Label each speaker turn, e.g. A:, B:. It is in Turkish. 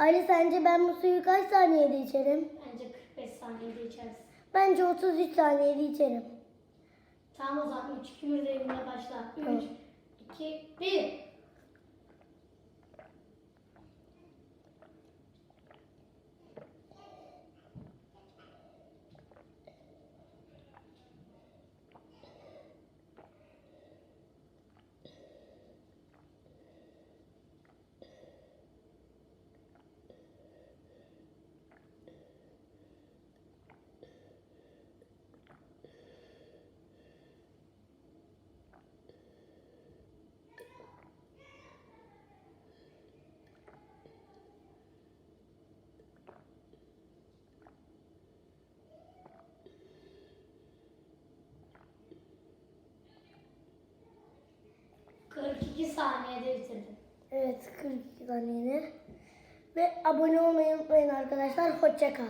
A: Ali sence ben bu suyu kaç saniyede içerim?
B: Bence 45 saniyede içersin.
A: Bence 33 saniyede içerim.
B: Tamam o zaman 3 2 1 devrimine başla. 3
A: Tamam.
B: 2 1 42 saniyede bitirdin.
A: Evet 42 saniyede. Ve abone olmayı unutmayın arkadaşlar. Hoşça kal.